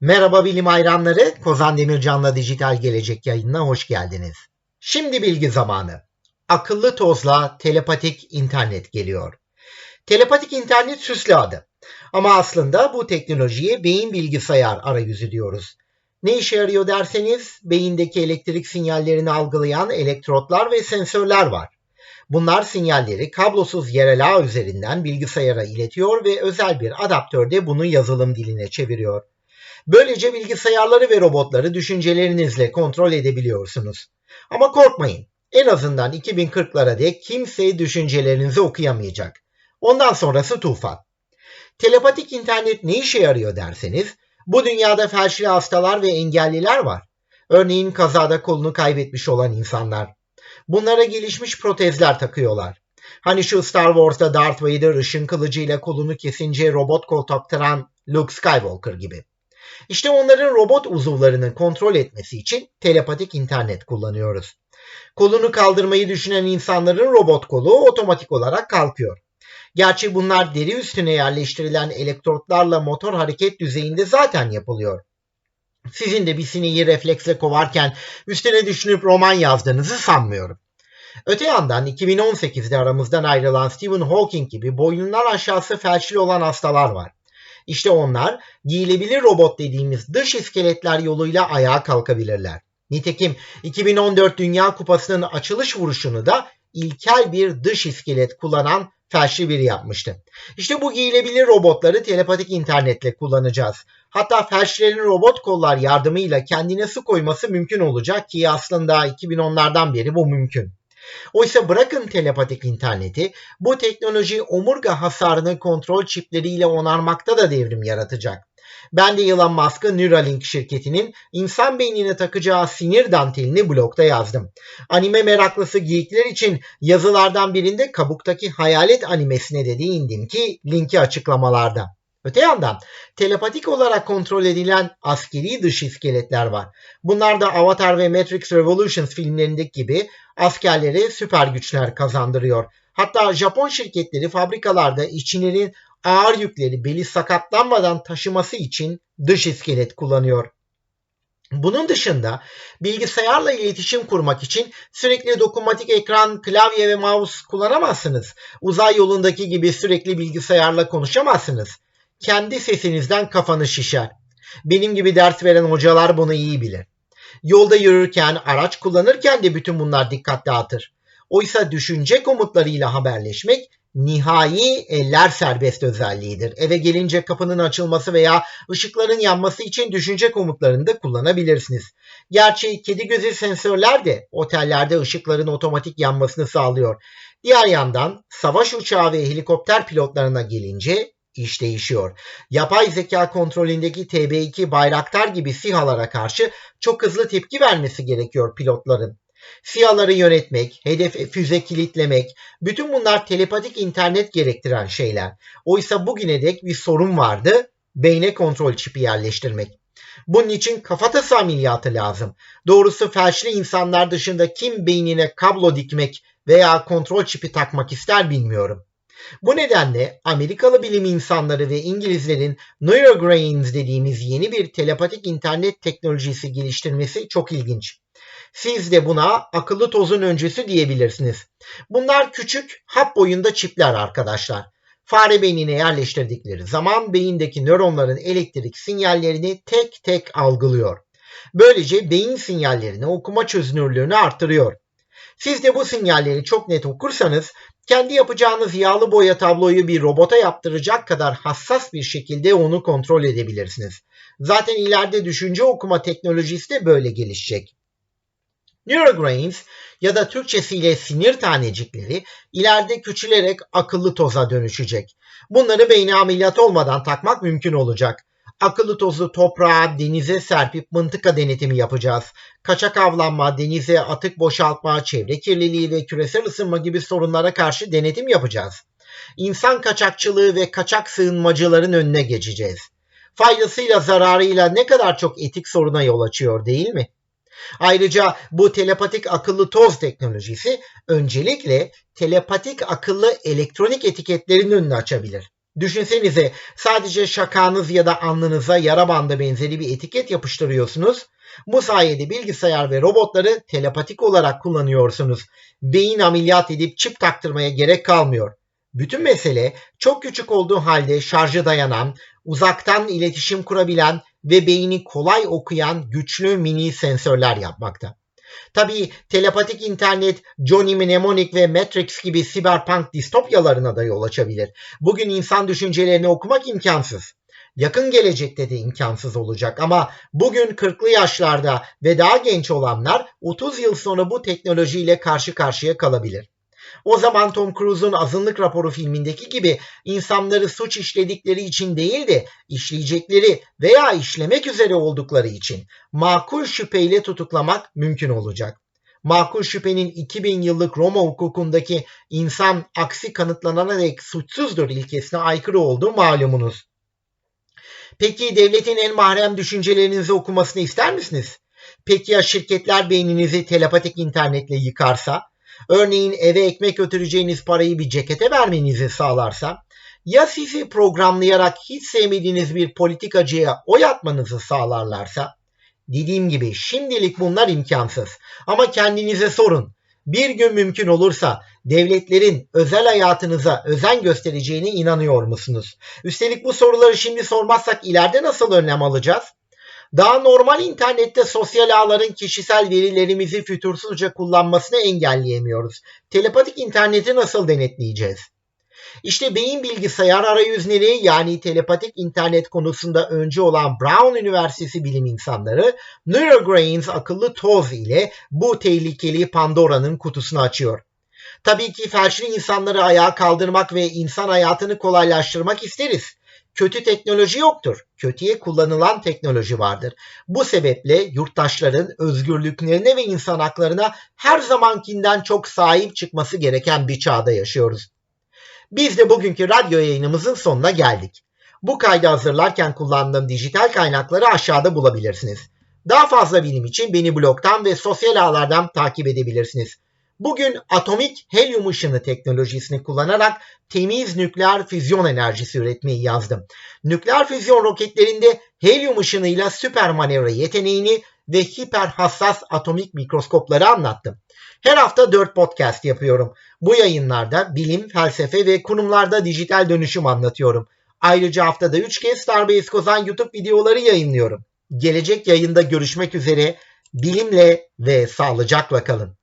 Merhaba bilim hayranları, Kozan Demircan'la Dijital Gelecek yayınına hoş geldiniz. Şimdi bilgi zamanı. Akıllı tozla telepatik internet geliyor. Telepatik internet süslü adı. Ama aslında bu teknolojiye beyin bilgisayar arayüzü diyoruz. Ne işe yarıyor derseniz beyindeki elektrik sinyallerini algılayan elektrotlar ve sensörler var. Bunlar sinyalleri kablosuz yerel ağ üzerinden bilgisayara iletiyor ve özel bir adaptörde bunu yazılım diline çeviriyor. Böylece bilgisayarları ve robotları düşüncelerinizle kontrol edebiliyorsunuz. Ama korkmayın. En azından 2040'lara dek kimse düşüncelerinizi okuyamayacak. Ondan sonrası tufan. Telepatik internet ne işe yarıyor derseniz, bu dünyada felçli hastalar ve engelliler var. Örneğin kazada kolunu kaybetmiş olan insanlar. Bunlara gelişmiş protezler takıyorlar. Hani şu Star Wars'ta Darth Vader ışın kılıcıyla kolunu kesince robot kol taktıran Luke Skywalker gibi. İşte onların robot uzuvlarını kontrol etmesi için telepatik internet kullanıyoruz. Kolunu kaldırmayı düşünen insanların robot kolu otomatik olarak kalkıyor. Gerçi bunlar deri üstüne yerleştirilen elektrotlarla motor hareket düzeyinde zaten yapılıyor. Sizin de bir sineği refleksle kovarken üstüne düşünüp roman yazdığınızı sanmıyorum. Öte yandan 2018'de aramızdan ayrılan Stephen Hawking gibi boynundan aşağısı felçli olan hastalar var. İşte onlar giyilebilir robot dediğimiz dış iskeletler yoluyla ayağa kalkabilirler. Nitekim 2014 Dünya Kupası'nın açılış vuruşunu da ilkel bir dış iskelet kullanan felçli biri yapmıştı. İşte bu giyilebilir robotları telepatik internetle kullanacağız. Hatta felçlerin robot kollar yardımıyla kendine su koyması mümkün olacak ki aslında 2010'lardan beri bu mümkün. Oysa bırakın telepatik interneti, bu teknoloji omurga hasarını kontrol çipleriyle onarmakta da devrim yaratacak. Ben de Elon Musk'ın Neuralink şirketinin insan beynine takacağı sinir dantelini blogda yazdım. Anime meraklısı geekler için yazılardan birinde kabuktaki hayalet animesine de değindim ki linki açıklamalarda. Öte yandan telepatik olarak kontrol edilen askeri dış iskeletler var. Bunlar da Avatar ve Matrix Revolutions filmlerindeki gibi askerlere süper güçler kazandırıyor. Hatta Japon şirketleri fabrikalarda işçilerin ağır yükleri beli sakatlanmadan taşıması için dış iskelet kullanıyor. Bunun dışında bilgisayarla iletişim kurmak için sürekli dokunmatik ekran, klavye ve mouse kullanamazsınız. Uzay yolundaki gibi sürekli bilgisayarla konuşamazsınız. Kendi sesinizden kafanız şişer. Benim gibi ders veren hocalar bunu iyi bilir. Yolda yürürken, araç kullanırken de bütün bunlar dikkat dağıtır. Oysa düşünce komutlarıyla haberleşmek nihai eller serbest özelliğidir. Eve gelince kapının açılması veya ışıkların yanması için düşünce komutlarını da kullanabilirsiniz. Gerçi kedi gözü sensörler de otellerde ışıkların otomatik yanmasını sağlıyor. Diğer yandan savaş uçağı ve helikopter pilotlarına gelince iş değişiyor. Yapay zeka kontrolündeki TB2 Bayraktar gibi SİHA'lara karşı çok hızlı tepki vermesi gerekiyor pilotların. SİHA'ları yönetmek, hedef füze kilitlemek, bütün bunlar telepatik internet gerektiren şeyler. Oysa bugüne dek bir sorun vardı, beyne kontrol çipi yerleştirmek. Bunun için kafatası ameliyatı lazım. Doğrusu felçli insanlar dışında kim beynine kablo dikmek veya kontrol çipi takmak ister bilmiyorum. Bu nedenle Amerikalı bilim insanları ve İngilizlerin Neurograins dediğimiz yeni bir telepatik internet teknolojisi geliştirmesi çok ilginç. Siz de buna akıllı tozun öncüsü diyebilirsiniz. Bunlar küçük hap boyunda çipler arkadaşlar. Fare beynine yerleştirdikleri zaman beyindeki nöronların elektrik sinyallerini tek tek algılıyor. Böylece beyin sinyallerini okuma çözünürlüğünü artırıyor. Siz de bu sinyalleri çok net okursanız kendi yapacağınız yağlı boya tabloyu bir robota yaptıracak kadar hassas bir şekilde onu kontrol edebilirsiniz. Zaten ileride düşünce okuma teknolojisi de böyle gelişecek. Neurograins ya da Türkçesiyle sinir tanecikleri ileride küçülerek akıllı toza dönüşecek. Bunları beyne ameliyat olmadan takmak mümkün olacak. Akıllı tozu toprağa, denize serpip mıntıka denetimi yapacağız. Kaçak avlanma, denize atık boşaltma, çevre kirliliği ve küresel ısınma gibi sorunlara karşı denetim yapacağız. İnsan kaçakçılığı ve kaçak sığınmacıların önüne geçeceğiz. Faydasıyla zararıyla ne kadar çok etik soruna yol açıyor değil mi? Ayrıca bu telepatik akıllı toz teknolojisi öncelikle telepatik akıllı elektronik etiketlerin önünü açabilir. Düşünsenize sadece şakanız ya da alnınıza yara bandı benzeri bir etiket yapıştırıyorsunuz. Bu sayede bilgisayar ve robotları telepatik olarak kullanıyorsunuz. Beyin ameliyat edip çip taktırmaya gerek kalmıyor. Bütün mesele çok küçük olduğu halde şarjı dayanan, uzaktan iletişim kurabilen ve beyni kolay okuyan güçlü mini sensörler yapmakta. Tabii telepatik internet, Johnny Mnemonic ve Matrix gibi siberpunk distopyalarına da yol açabilir. Bugün insan düşüncelerini okumak imkansız. Yakın gelecekte de imkansız olacak ama bugün 40'lı yaşlarda ve daha genç olanlar 30 yıl sonra bu teknolojiyle karşı karşıya kalabilir. O zaman Tom Cruise'un azınlık raporu filmindeki gibi insanları suç işledikleri için değil de işleyecekleri veya işlemek üzere oldukları için makul şüpheyle tutuklamak mümkün olacak. Makul şüphenin 2000 yıllık Roma hukukundaki insan aksi kanıtlanana dek suçsuzdur ilkesine aykırı olduğu malumunuz. Peki devletin en mahrem düşüncelerinizi okumasını ister misiniz? Peki ya şirketler beyninizi telepatik internetle yıkarsa? Örneğin eve ekmek götüreceğiniz parayı bir cekete vermenizi sağlarsa? Ya sizi programlayarak hiç sevmediğiniz bir politikacıya oy atmanızı sağlarlarsa? Dediğim gibi şimdilik bunlar imkansız. Ama kendinize sorun. Bir gün mümkün olursa devletlerin özel hayatınıza özen göstereceğine inanıyor musunuz? Üstelik bu soruları şimdi sormazsak ileride nasıl önlem alacağız? Daha normal internette sosyal ağların kişisel verilerimizi fütursuzca kullanmasını engelleyemiyoruz. Telepatik interneti nasıl denetleyeceğiz? İşte beyin bilgisayar arayüzleri yani telepatik internet konusunda önce olan Brown Üniversitesi bilim insanları Neurograins akıllı toz ile bu tehlikeli Pandora'nın kutusunu açıyor. Tabii ki felçli insanları ayağa kaldırmak ve insan hayatını kolaylaştırmak isteriz. Kötü teknoloji yoktur. Kötüye kullanılan teknoloji vardır. Bu sebeple yurttaşların özgürlüklerine ve insan haklarına her zamankinden çok sahip çıkması gereken bir çağda yaşıyoruz. Biz de bugünkü radyo yayınımızın sonuna geldik. Bu kaydı hazırlarken kullandığım dijital kaynakları aşağıda bulabilirsiniz. Daha fazla bilim için beni blogdan ve sosyal ağlardan takip edebilirsiniz. Bugün atomik helyum ışını teknolojisini kullanarak temiz nükleer füzyon enerjisi üretmeyi yazdım. Nükleer füzyon roketlerinde helyum ışınıyla süper manevra yeteneğini ve hiper hassas atomik mikroskopları anlattım. Her hafta 4 podcast yapıyorum. Bu yayınlarda bilim, felsefe ve kurumlarda dijital dönüşüm anlatıyorum. Ayrıca haftada 3 kez Starbase Kozan YouTube videoları yayınlıyorum. Gelecek yayında görüşmek üzere. Bilimle ve sağlıcakla kalın.